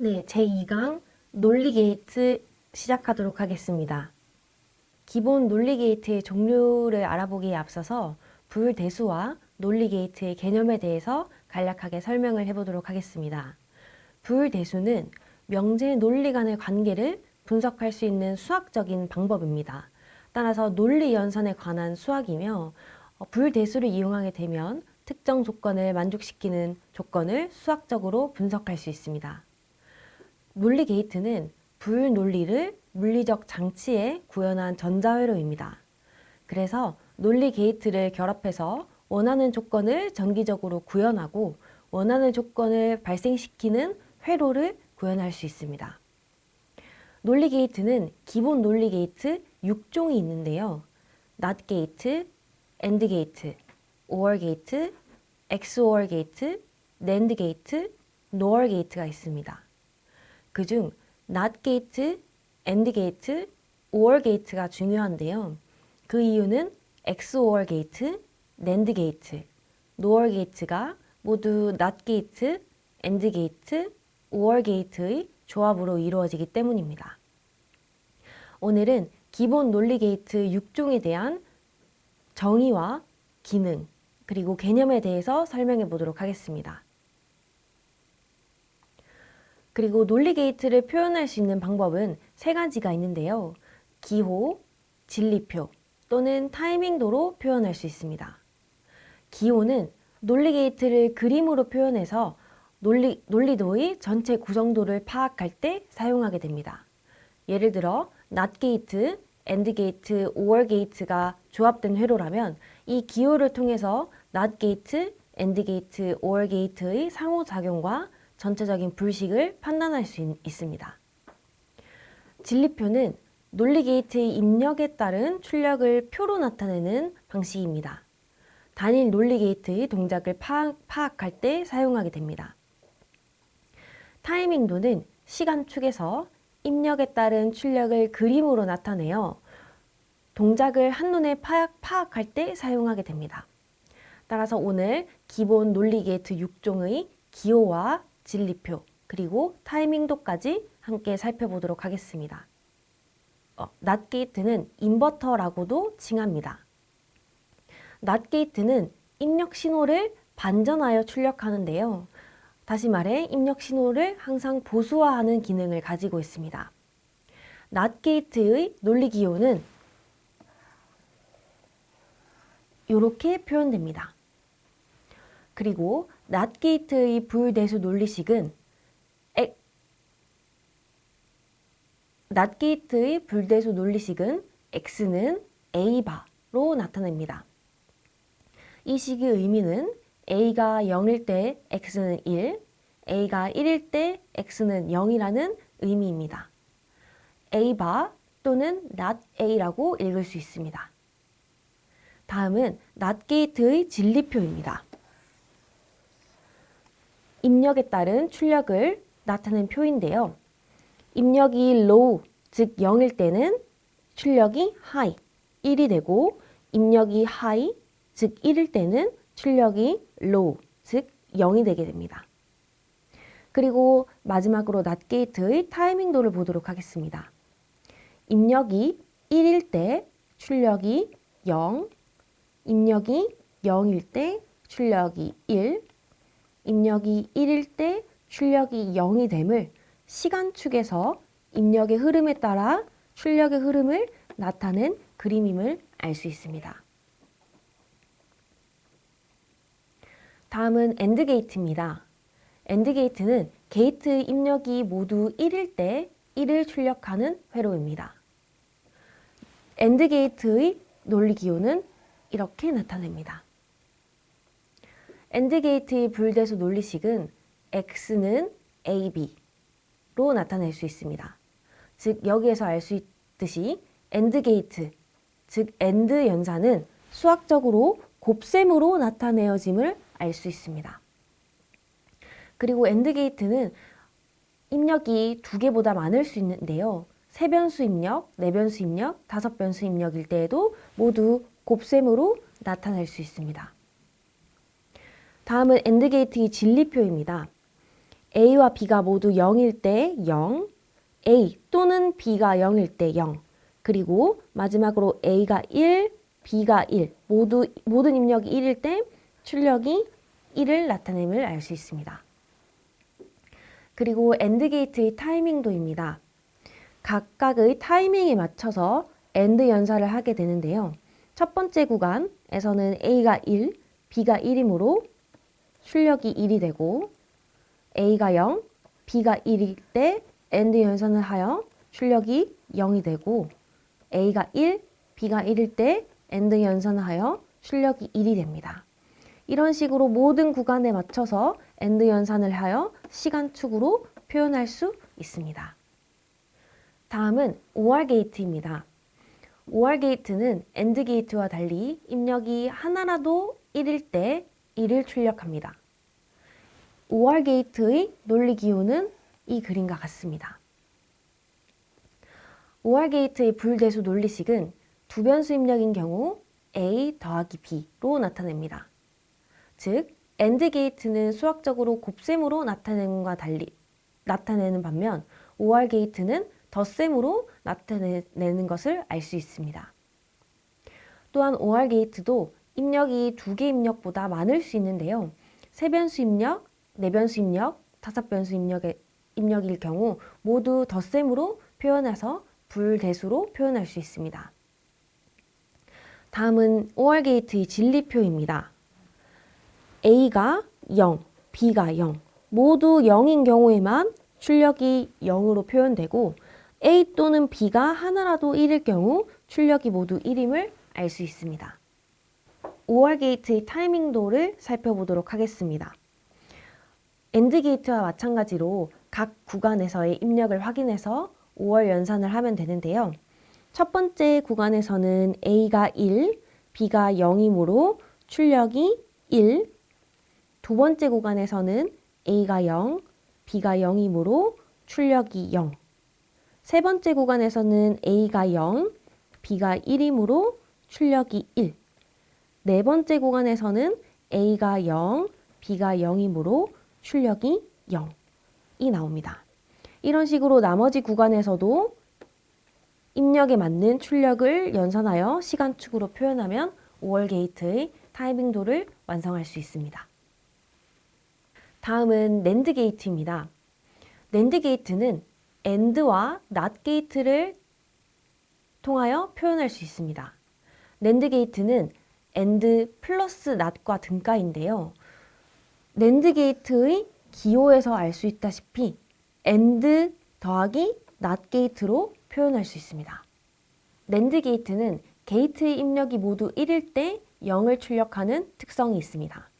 네, 제2강 논리 게이트 시작하도록 하겠습니다. 기본 논리 게이트의 종류를 알아보기에 앞서서 불대수와 논리 게이트의 개념에 대해서 간략하게 설명을 해보도록 하겠습니다. 불대수는 명제 논리 간의 관계를 분석할 수 있는 수학적인 방법입니다. 따라서 논리 연산에 관한 수학이며 어, 불대수를 이용하게 되면 특정 조건을 만족시키는 조건을 수학적으로 분석할 수 있습니다. 논리 게이트는 불논리를 물리적 장치에 구현한 전자회로입니다. 그래서 논리 게이트를 결합해서 원하는 조건을 전기적으로 구현하고 원하는 조건을 발생시키는 회로를 구현할 수 있습니다. 논리 게이트는 기본 논리 게이트 6종이 있는데요. not 게이트, and 게이트, or 게이트, XOR 게이트, NAND 게이트, NOR 게이트가 있습니다. 그중 not 게이트, and 게이트, or 게이트가 중요한데요. 그 이유는 XOR 게이트, NAND 게이트, NOR 게이트가 모두 not 게이트, and 게이트, or 게이트의 조합으로 이루어지기 때문입니다. 오늘은 기본 논리 게이트 6종에 대한 정의와 기능, 그리고 개념에 대해서 설명해 보도록 하겠습니다. 그리고 논리 게이트를 표현할 수 있는 방법은 세 가지가 있는데요. 기호, 진리표 또는 타이밍도로 표현할 수 있습니다. 기호는 논리 게이트를 그림으로 표현해서 논리, 논리도의 전체 구성도를 파악할 때 사용하게 됩니다. 예를 들어 not 게이트, and 게이트, or 게이트가 조합된 회로라면 이 기호를 통해서 not 게이트, and 게이트, or 게이트의 상호작용과 전체적인 불식을 판단할 수 있, 있습니다. 진리표는 논리 게이트의 입력에 따른 출력을 표로 나타내는 방식입니다. 단일 논리 게이트의 동작을 파악, 파악할 때 사용하게 됩니다. 타이밍도는 시간 축에서 입력에 따른 출력을 그림으로 나타내어 동작을 한눈에 파악, 파악할 때 사용하게 됩니다. 따라서 오늘 기본 논리 게이트 6종의 기호와 진리표 그리고 타이밍도까지 함께 살펴보도록 하겠습니다. 어, 낫 게이트는 인버터라고도 칭합니다. 낫 게이트는 입력 신호를 반전하여 출력하는데요. 다시 말해 입력 신호를 항상 보수화하는 기능을 가지고 있습니다. 낫 게이트의 논리 기호는 이렇게 표현됩니다. 그리고 낫 게이트의 불대수 논리식은 낫 게이트의 불대수 논리식은 x는 a바로 나타냅니다. 이 식의 의미는 a가 0일 때 x는 1, a가 1일 때 x는 0이라는 의미입니다. a바 또는 not a라고 읽을 수 있습니다. 다음은 not 게이트의 진리표입니다. 입력에 따른 출력을 나타낸 표인데요. 입력이 low, 즉 0일 때는 출력이 high, 1이 되고 입력이 high, 즉 1일 때는 출력이 low, 즉 0이 되게 됩니다. 그리고 마지막으로 not gate의 타이밍도를 보도록 하겠습니다. 입력이 1일 때 출력이 0, 입력이 0일 때 출력이 1, 입력이 1일 때 출력이 0이 됨을 시간축에서 입력의 흐름에 따라 출력의 흐름을 나타낸 그림임을 알 수 있습니다. 다음은 엔드 게이트입니다. 엔드 게이트는 게이트 입력이 모두 1일 때 1을 출력하는 회로입니다. 엔드 게이트의 논리 기호는 이렇게 나타냅니다. 엔드 게이트의 불대수 논리식은 x는 ab로 나타낼 수 있습니다. 즉 여기에서 알 수 있듯이 엔드 게이트, 즉 엔드 연산은 수학적으로 곱셈으로 나타내어짐을 알 수 있습니다. 그리고 엔드 게이트는 입력이 두 개보다 많을 수 있는데요. 세 변수 입력, 네 변수 입력, 다섯 변수 입력일 때에도 모두 곱셈으로 나타낼 수 있습니다. 다음은 엔드 게이트의 진리표입니다. A와 B가 모두 0일 때 0, A 또는 B가 0일 때 0, 그리고 마지막으로 A가 1, B가 1, 모두, 모든 입력이 1일 때 출력이 1을 나타냄을 알 수 있습니다. 그리고 AND 게이트의 타이밍도입니다. 각각의 타이밍에 맞춰서 AND 연산을 하게 되는데요. 첫 번째 구간에서는 A가 1, B가 1이므로 출력이 1이 되고 A가 0, B가 1일 때 AND 연산을 하여 출력이 0이 되고 A가 1, B가 1일 때 AND 연산을 하여 출력이 1이 됩니다. 이런 식으로 모든 구간에 맞춰서 AND 연산을 하여 시간축으로 표현할 수 있습니다. 다음은 OR 게이트입니다. OR 게이트는 AND 게이트와 달리 입력이 하나라도 1일 때 1을 출력합니다. OR 게이트의 논리 기호는 이 그림과 같습니다. OR 게이트의 불대수 논리식은 두 변수 입력인 경우 A 더하기 B로 나타냅니다. 즉, AND 게이트는 수학적으로 곱셈으로 나타내는 것과 달리 나타내는 반면 OR 게이트는 덧셈으로 나타내는 것을 알 수 있습니다. 또한 OR 게이트도 입력이 두 개 입력보다 많을 수 있는데요. 세 변수 입력, 네 변수 입력, 다섯 변수 입력의 입력일 경우 모두 덧셈으로 표현해서 불대수로 표현할 수 있습니다. 다음은 OR 게이트의 진리표입니다. A가 0, B가 0, 모두 0인 경우에만 출력이 0으로 표현되고 A 또는 B가 하나라도 1일 경우 출력이 모두 1임을 알 수 있습니다. OR 게이트의 타이밍도를 살펴보도록 하겠습니다. AND 게이트와 마찬가지로 각 구간에서의 입력을 확인해서 5월 연산을 하면 되는데요. 첫 번째 구간에서는 A가 1, B가 0이므로 출력이 1. 두 번째 구간에서는 A가 0, B가 0이므로 출력이 0. 세 번째 구간에서는 A가 0, B가 1이므로 출력이 1. 네 번째 구간에서는 A가 0, B가 0이므로 출력이 0이 나옵니다. 이런 식으로 나머지 구간에서도 입력에 맞는 출력을 연산하여 시간축으로 표현하면 5월 게이트의 타이밍도를 완성할 수 있습니다. 다음은 낸드 게이트입니다. 낸드 게이트는 AND와 NOT 게이트를 통하여 표현할 수 있습니다. 낸드 게이트는 AND 플러스 NOT과 등가인데요. 낸드 게이트의 기호에서 알 수 있다시피 AND 더하기 NOT 게이트로 표현할 수 있습니다. 낸드 게이트는 게이트의 입력이 모두 1일 때 0을 출력하는 특성이 있습니다.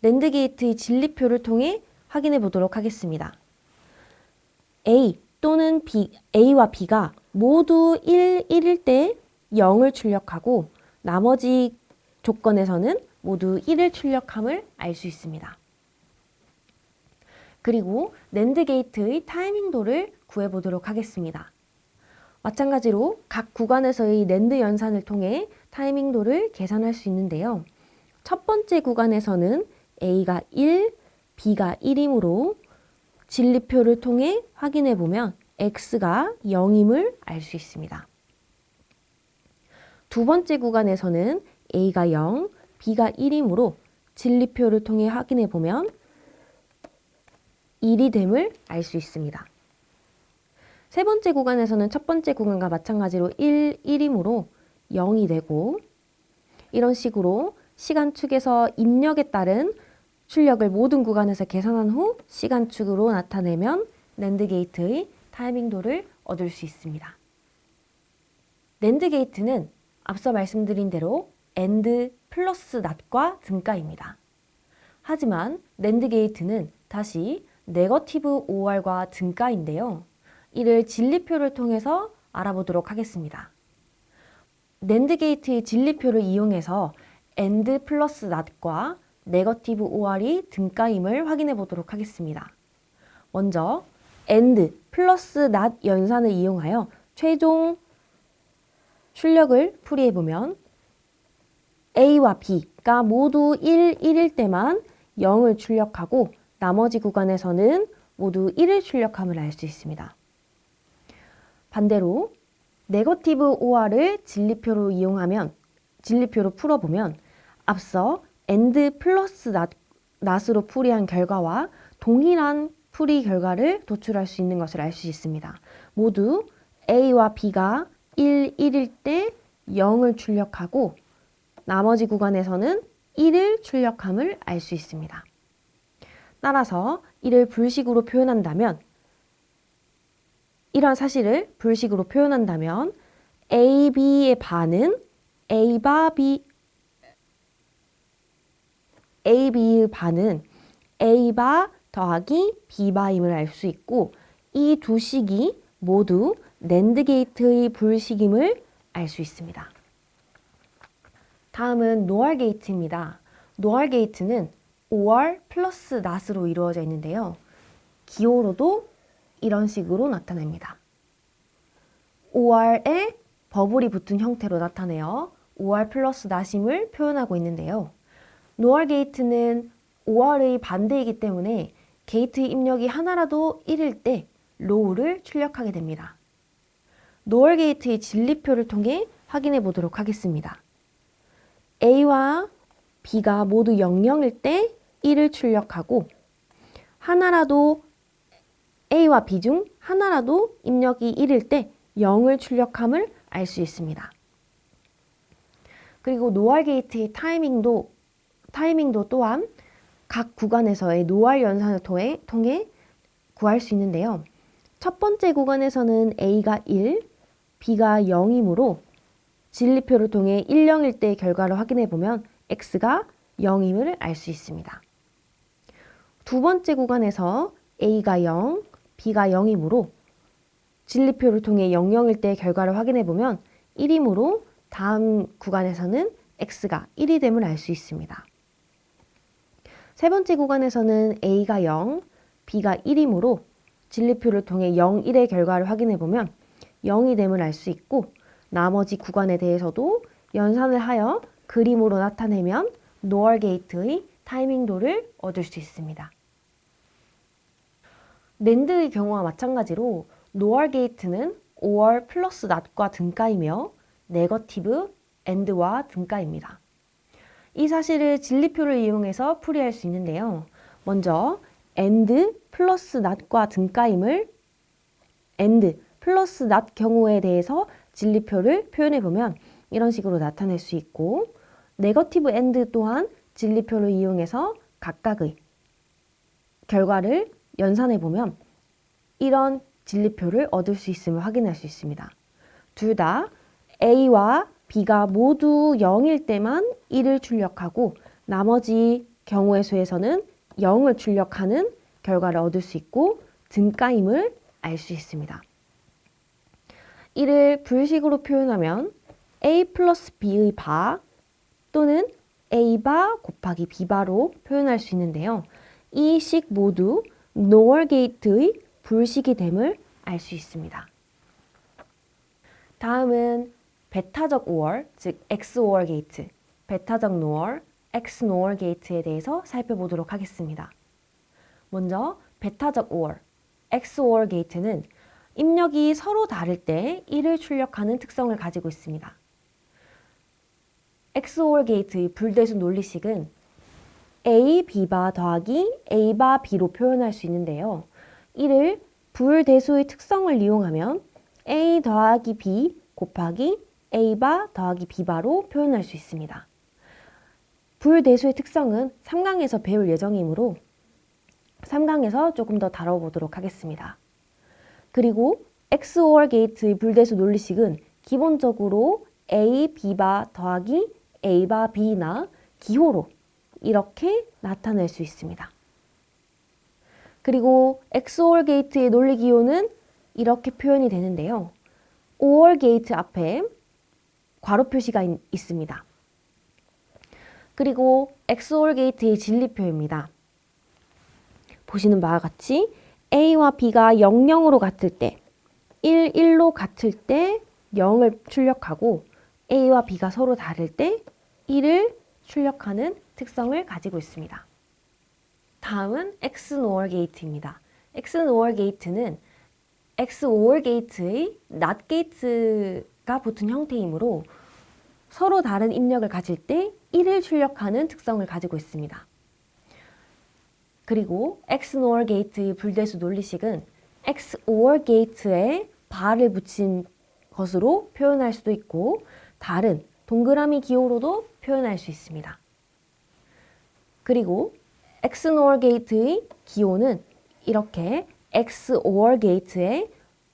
낸드 게이트의 진리표를 통해 확인해 보도록 하겠습니다. A 또는 B, A와 B가 모두 1, 1일 때 0을 출력하고 나머지 조건에서는 모두 1을 출력함을 알 수 있습니다. 그리고 낸드 게이트의 타이밍도를 구해보도록 하겠습니다. 마찬가지로 각 구간에서의 낸드 연산을 통해 타이밍도를 계산할 수 있는데요. 첫 번째 구간에서는 A가 1, B가 1이므로 진리표를 통해 확인해 보면 X가 0임을 알 수 있습니다. 두 번째 구간에서는 A가 0, B가 1이므로 진리표를 통해 확인해 보면 1이 됨을 알 수 있습니다. 세 번째 구간에서는 첫 번째 구간과 마찬가지로 1, 1이므로 0이 되고 이런 식으로 시간축에서 입력에 따른 출력을 모든 구간에서 계산한 후 시간축으로 나타내면 낸드 게이트의 타이밍도를 얻을 수 있습니다. 낸드 게이트는 앞서 말씀드린 대로 AND 플러스 낫과 등가입니다. 하지만 낸드 게이트는 다시 네거티브 OR과 등가인데요. 이를 진리표를 통해서 알아보도록 하겠습니다. 낸드 게이트의 진리표를 이용해서 AND 플러스 낫과 네거티브 OR이 등가임을 확인해 보도록 하겠습니다. 먼저 AND 플러스 not 연산을 이용하여 최종 출력을 풀이해 보면 A와 B가 모두 1, 1일 때만 0을 출력하고 나머지 구간에서는 모두 1을 출력함을 알 수 있습니다. 반대로 네거티브 OR을 진리표로 이용하면 진리표로 풀어보면 앞서 AND 플러스 낫, 낫으로 풀이한 결과와 동일한 풀이 결과를 도출할 수 있는 것을 알 수 있습니다. 모두 A와 B가 1, 1일 때 0을 출력하고 나머지 구간에서는 1을 출력함을 알 수 있습니다. 따라서 이를 불식으로 표현한다면 이런 사실을 불식으로 표현한다면 A, B의 반은 A 바 B A, B의 반은 A 바 더하기 B 바임을 알 수 있고 이 두 식이 모두 낸드 게이트의 불식임을 알 수 있습니다. 다음은 노알 게이트입니다. 노알 게이트는 OR 플러스 낫으로 이루어져 있는데요. 기호로도 이런 식으로 나타냅니다. OR에 버블이 붙은 형태로 나타내어 OR 플러스 낫임을 표현하고 있는데요. 노알 게이트는 OR의 반대이기 때문에 게이트 입력이 하나라도 1일 때 로우를 출력하게 됩니다. 노얼 게이트의 진리표를 통해 확인해 보도록 하겠습니다. A와 B가 모두 00일 때 1을 출력하고 하나라도 A와 B 중 하나라도 입력이 1일 때 0을 출력함을 알 수 있습니다. 그리고 노알 게이트의 타이밍도 타이밍도 또한 각 구간에서의 노알 연산을 통해, 통해 구할 수 있는데요. 첫 번째 구간에서는 A가 1, B가 0이므로 진리표를 통해 1, 0일 때 결과를 확인해 보면 X가 0임을 알 수 있습니다. 두 번째 구간에서 A가 0, B가 0이므로 진리표를 통해 0, 0일 때 결과를 확인해 보면 1이므로 다음 구간에서는 X가 1이 됨을 알 수 있습니다. 세 번째 구간에서는 A가 0, B가 1이므로 진리표를 통해 0, 1의 결과를 확인해 보면 0이 됨을 알 수 있고 나머지 구간에 대해서도 연산을 하여 그림으로 나타내면 노얼 게이트의 타이밍도를 얻을 수 있습니다. 랜드의 경우와 마찬가지로 노얼 게이트는 OR 플러스 낫과 등가이며 네거티브 AND와 등가입니다. 이 사실을 진리표를 이용해서 풀이할 수 있는데요. 먼저 AND 플러스 낫과 등가임을 AND 플러스 낫 경우에 대해서 진리표를 표현해 보면 이런 식으로 나타낼 수 있고 네거티브 AND 또한 진리표를 이용해서 각각의 결과를 연산해 보면 이런 진리표를 얻을 수 있음을 확인할 수 있습니다. 둘 다 A와 B가 모두 0일 때만 1을 출력하고 나머지 경우의 수에서는 0을 출력하는 결과를 얻을 수 있고 등가임을 알 수 있습니다. 이를 불식으로 표현하면 A 플러스 B의 바 또는 A바 곱하기 B바로 표현할 수 있는데요. 이 식 모두 노얼 게이트의 불식이 됨을 알 수 있습니다. 다음은 베타적 OR, 즉 XOR 게이트, 베타적 NOR, XNOR 게이트에 대해서 살펴보도록 하겠습니다. 먼저 베타적 OR, XOR 게이트는 입력이 서로 다를 때 1을 출력하는 특성을 가지고 있습니다. XOR 게이트의 불대수 논리식은 A, B바 더하기 A바 B로 표현할 수 있는데요. 이를 불대수의 특성을 이용하면 A 더하기 B 곱하기 A바 더하기 B바로 표현할 수 있습니다. 불대수의 특성은 3강에서 배울 예정이므로 3강에서 조금 더 다뤄보도록 하겠습니다. 그리고 XOR 게이트의 불대수 논리식은 기본적으로 A, B바 더하기 A바 B나 기호로 이렇게 나타낼 수 있습니다. 그리고 XOR 게이트의 논리 기호는 이렇게 표현이 되는데요. OR 게이트 앞에 괄호 표시가 있, 있습니다. 그리고 XOR 게이트의 진리표입니다. 보시는 바와 같이 A와 B가 0, 0으로 같을 때 1, 1로 같을 때 0을 출력하고 A와 B가 서로 다를 때 1을 출력하는 특성을 가지고 있습니다. 다음은 XNOR 게이트입니다. XNOR 게이트는 XOR 게이트의 NOT 게이트가 붙은 형태이므로 서로 다른 입력을 가질 때 1을 출력하는 특성을 가지고 있습니다. 그리고 XNOR 게이트의 불대수 논리식은 XOR 게이트에 bar을 붙인 것으로 표현할 수도 있고 다른 동그라미 기호로도 표현할 수 있습니다. 그리고 XNOR 게이트의 기호는 이렇게 XOR 게이트에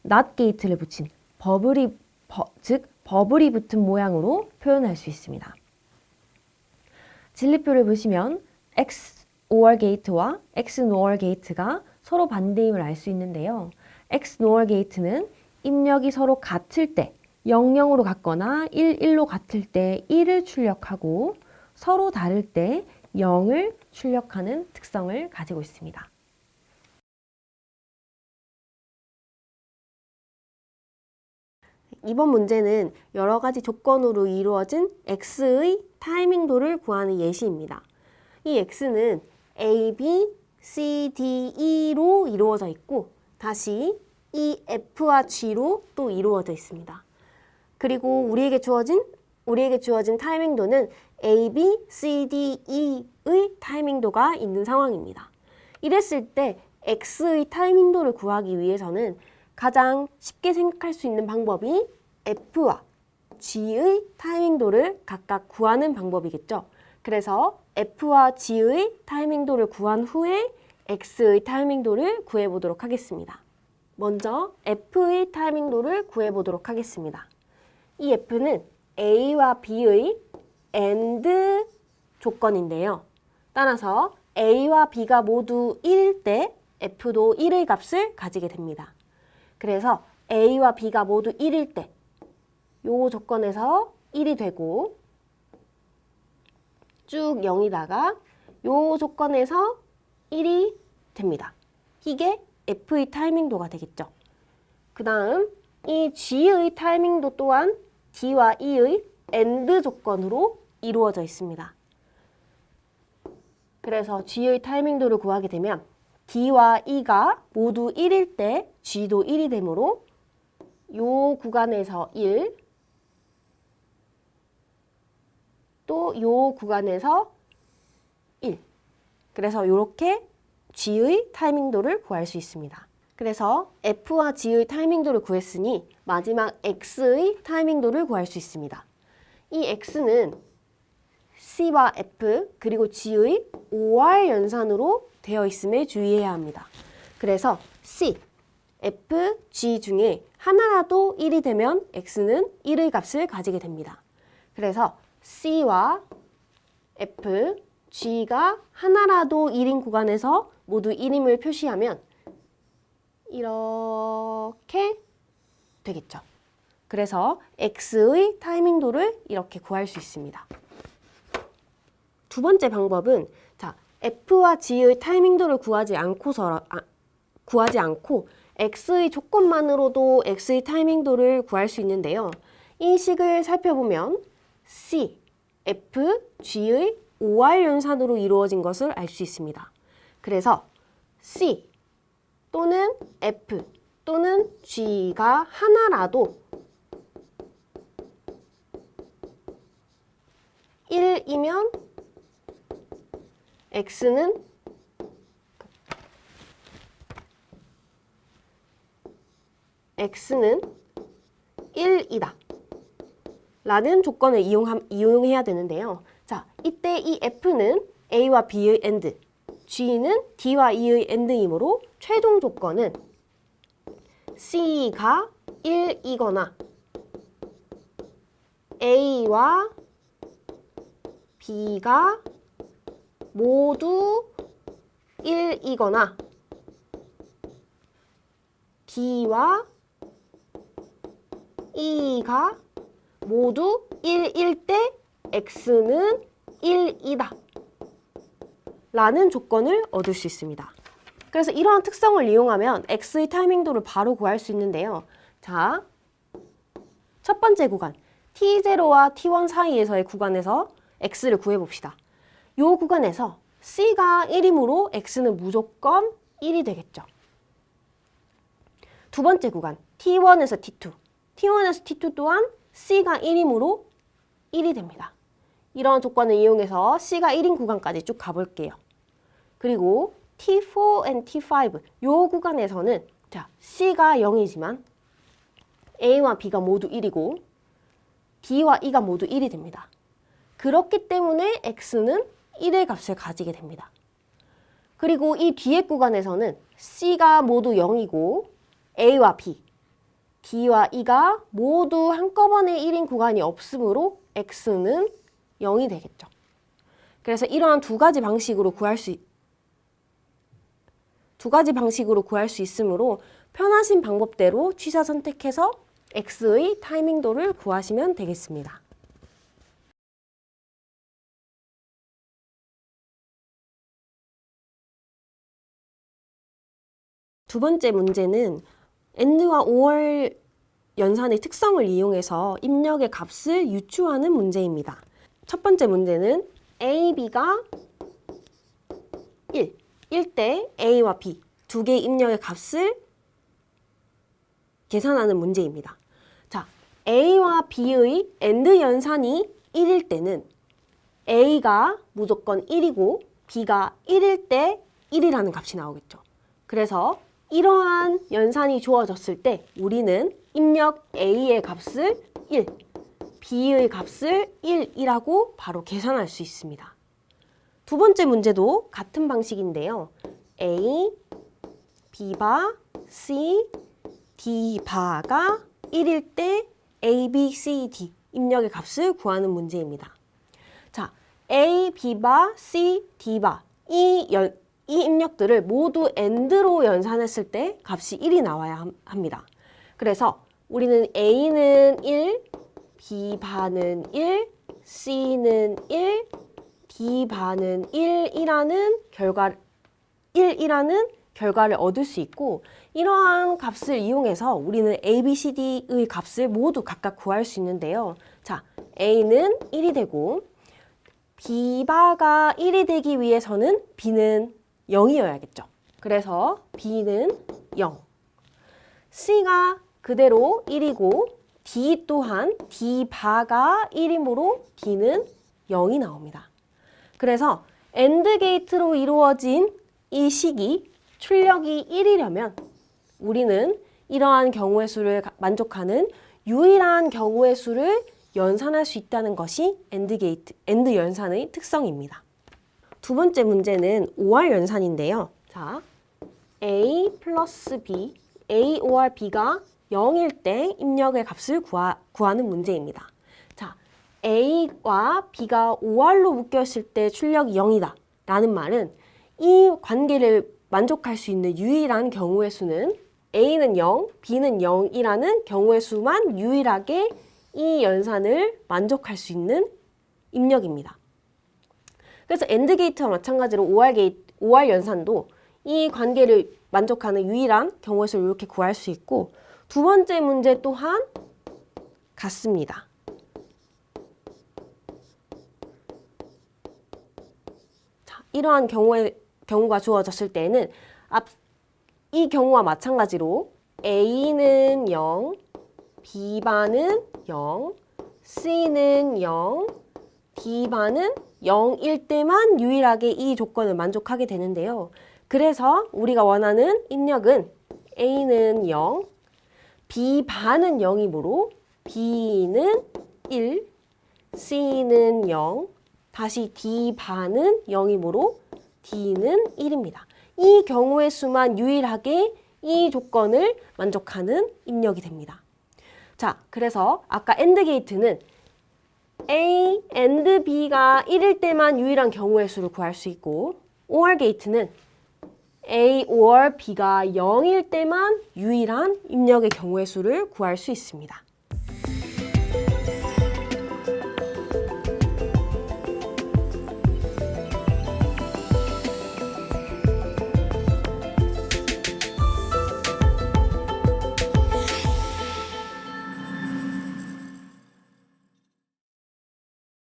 NOT 게이트를 붙인 버블이 버, 즉 버블이 붙은 모양으로 표현할 수 있습니다. 진리표를 보시면 XOR 게이트와 XNOR 게이트가 서로 반대임을 알 수 있는데요. XNOR 게이트는 입력이 서로 같을 때 00으로 같거나 11로 같을 때 1을 출력하고 서로 다를 때 0을 출력하는 특성을 가지고 있습니다. 이번 문제는 여러 가지 조건으로 이루어진 x의 타이밍도를 구하는 예시입니다. 이 x는 a, b, c, d, e로 이루어져 있고 다시 e, f와 g로 또 이루어져 있습니다. 그리고 우리에게 주어진 우리에게 주어진 타이밍도는 a, b, c, d, e의 타이밍도가 있는 상황입니다. 이랬을 때 x의 타이밍도를 구하기 위해서는 가장 쉽게 생각할 수 있는 방법이 F와 G의 타이밍도를 각각 구하는 방법이겠죠. 그래서 F와 G의 타이밍도를 구한 후에 X의 타이밍도를 구해보도록 하겠습니다. 먼저 F의 타이밍도를 구해보도록 하겠습니다. 이 F는 A와 B의 AND 조건인데요. 따라서 A와 B가 모두 1일 때 F도 1의 값을 가지게 됩니다. 그래서 A와 B가 모두 1일 때 요 조건에서 1이 되고 쭉 0이다가 요 조건에서 1이 됩니다. 이게 F의 타이밍도가 되겠죠. 그 다음 이 G의 타이밍도 또한 D와 E의 AND 조건으로 이루어져 있습니다. 그래서 G의 타이밍도를 구하게 되면 D와 E가 모두 1일 때 G도 1이 되므로 요 구간에서 1, 또 요 구간에서 1. 그래서 이렇게 G의 타이밍도를 구할 수 있습니다. 그래서 F와 G의 타이밍도를 구했으니 마지막 X의 타이밍도를 구할 수 있습니다. 이 X는 C와 F 그리고 G의 OR 연산으로 되어 있음에 주의해야 합니다. 그래서 C, F, G 중에 하나라도 1이 되면 X는 1의 값을 가지게 됩니다. 그래서 C와 F, G가 하나라도 1인 구간에서 모두 1임을 표시하면 이렇게 되겠죠. 그래서 X의 타이밍도를 이렇게 구할 수 있습니다. 두 번째 방법은 자 F와 G의 타이밍도를 구하지 않고서 아, 구하지 않고 X의 조건만으로도 X의 타이밍도를 구할 수 있는데요. 이 식을 살펴보면 C, F, G의 OR 연산으로 이루어진 것을 알 수 있습니다. 그래서 C 또는 F 또는 G가 하나라도 1이면 X는 X는 1이다. 라는 조건을 이용함, 이용해야 되는데요. 자, 이때 이 F는 A와 B의 AND, G는 D와 E의 AND이므로 최종 조건은 C가 1이거나 A와 B가 모두 1이거나 D와 E가 모두 1일 때 X는 1이다. 라는 조건을 얻을 수 있습니다. 그래서 이러한 특성을 이용하면 X의 타이밍도를 바로 구할 수 있는데요. 자, 첫 번째 구간 T0와 T1 사이에서의 구간에서 X를 구해봅시다. 이 구간에서 C가 1이므로 X는 무조건 1이 되겠죠. 두 번째 구간 T1에서 T2. T1에서 T2 또한 C가 1이므로 1이 됩니다. 이런 조건을 이용해서 C가 1인 구간까지 쭉 가볼게요. 그리고 T4 and T5 요 구간에서는 자 C가 0이지만 A와 B가 모두 1이고 D와 E가 모두 1이 됩니다. 그렇기 때문에 X는 1의 값을 가지게 됩니다. 그리고 이 뒤에 구간에서는 C가 모두 0이고 A와 B, D와 E가 모두 한꺼번에 1인 구간이 없으므로 X는 0이 되겠죠. 그래서 이러한 두 가지 방식으로 구할 수, 있- 두 가지 방식으로 구할 수 있으므로 편하신 방법대로 취사 선택해서 X의 타이밍도를 구하시면 되겠습니다. 두 번째 문제는 AND와 OR 연산의 특성을 이용해서 입력의 값을 유추하는 문제입니다. 첫 번째 문제는 A, B가 1, 1대 A와 B 두 개의 입력의 값을 계산하는 문제입니다. 자, A와 B의 AND 연산이 1일 때는 A가 무조건 1이고 B가 1일 때 1이라는 값이 나오겠죠. 그래서 이러한 연산이 주어졌을 때 우리는 입력 A의 값을 1, B의 값을 1이라고 바로 계산할 수 있습니다. 두 번째 문제도 같은 방식인데요. A, B바, C, D바가 1일 때 A, B, C, D 입력의 값을 구하는 문제입니다. 자, A, B바, C, D바 이, 연, 이 입력들을 모두 AND로 연산했을 때 값이 1이 나와야 함- 합니다. 그래서 우리는 A는 1, B바는 1, C는 1, D바는 1이라는 결과 1이라는 결과를 얻을 수 있고 이러한 값을 이용해서 우리는 A, B, C, D의 값을 모두 각각 구할 수 있는데요. 자, A는 1이 되고 B바가 1이 되기 위해서는 B는 0이어야겠죠. 그래서 B는 0. C가 그대로 1이고 D 또한 D바가 1이므로 D는 0이 나옵니다. 그래서 AND 게이트로 이루어진 이 식이 출력이 1이려면 우리는 이러한 경우의 수를 가- 만족하는 유일한 경우의 수를 연산할 수 있다는 것이 AND 게이트, AND 연산의 특성입니다. 두 번째 문제는 OR 연산인데요. 자, A 플러스 B, A OR B가 0일 때 입력의 값을 구하, 구하는 문제입니다. 자, A와 B가 OR로 묶였을 때 출력이 0이다 라는 말은 이 관계를 만족할 수 있는 유일한 경우의 수는 A는 0, B는 0이라는 경우의 수만 유일하게 이 연산을 만족할 수 있는 입력입니다. 그래서 AND 게이트와 마찬가지로 OR 게이트, OR 연산도 이 관계를 만족하는 유일한 수를 이렇게 구할 수 있고 두 번째 문제 또한 같습니다. 자, 이러한 경우의 경우가 주어졌을 때는 앞, 이 경우와 마찬가지로 A는 0, B반은 0, C는 0, D반은 0일 때만 유일하게 이 조건을 만족하게 되는데요. 그래서 우리가 원하는 입력은 A는 0, B반은 0이므로 B는 1, C는 0, 다시 D반은 0이므로 D는 1입니다. 이 경우의 수만 유일하게 이 조건을 만족하는 입력이 됩니다. 자, 그래서 아까 AND 게이트는 A, AND B가 1일 때만 유일한 경우의 수를 구할 수 있고 OR 게이트는 A or B가 0일 때만 유일한 입력의 경우의 수를 구할 수 있습니다.